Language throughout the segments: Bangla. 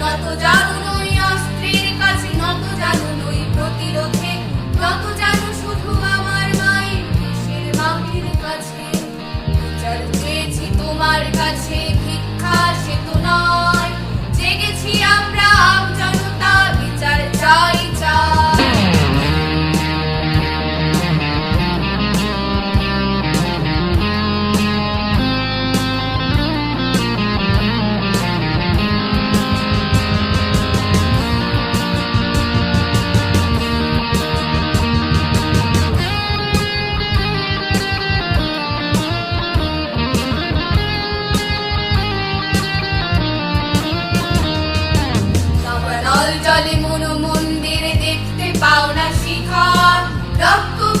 নত কাছে নই প্রতিরোধে শুধু আমার কাছে। চেয়েছি তোমার কাছে, ভিক্ষা সে তো নয়। জেগেছি আমরা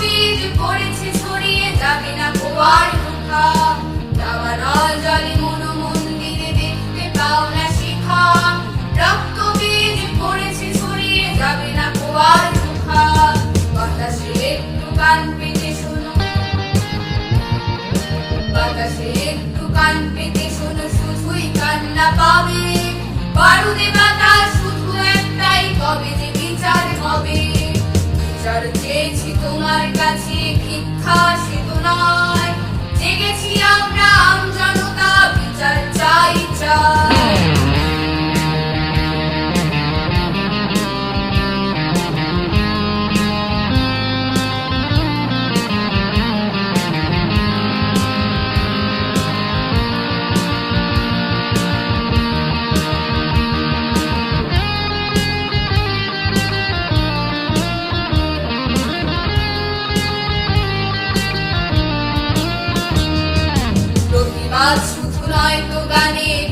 বীজ পড়েছে ছড়িয়ে যাবে না গোয়ার মুখা নল জলে মনো মন্দিরে না শিখা। রক্ত না শোনো। বাতাসে একটু কান পেতে শোনো, শুধুই কান্না পাবে। চাই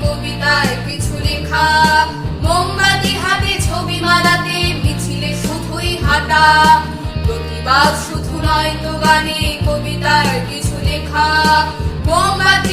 কবিতায় কিছু লেখা। মোমবাতি হাতে ছবি মালাতে মিছিলে শুধুই হাঁটা। প্রতিবাদ শুধু নয় তো গানে, কবিতায় কিছু লেখা। মোমবাতি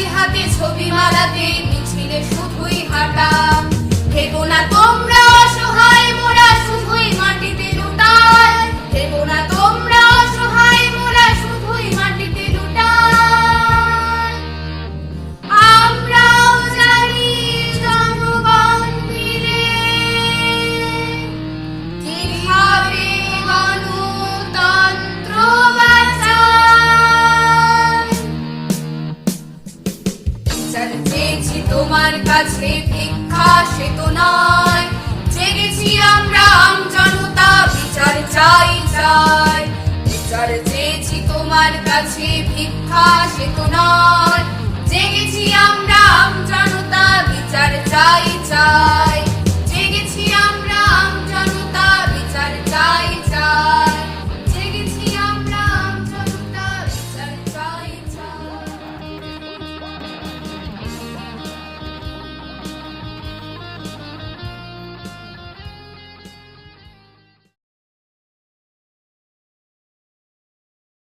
চেয়েছি তোমার কাছে ভিক্ষা, সে তো নয়। জেগেছি আমরা আম জনতা, বিচার চাই চাই। বিচার চেয়েছি তোমার কাছে ভিক্ষা, সে তো নয়। জেগেছি আমরা আম জনতা, বিচার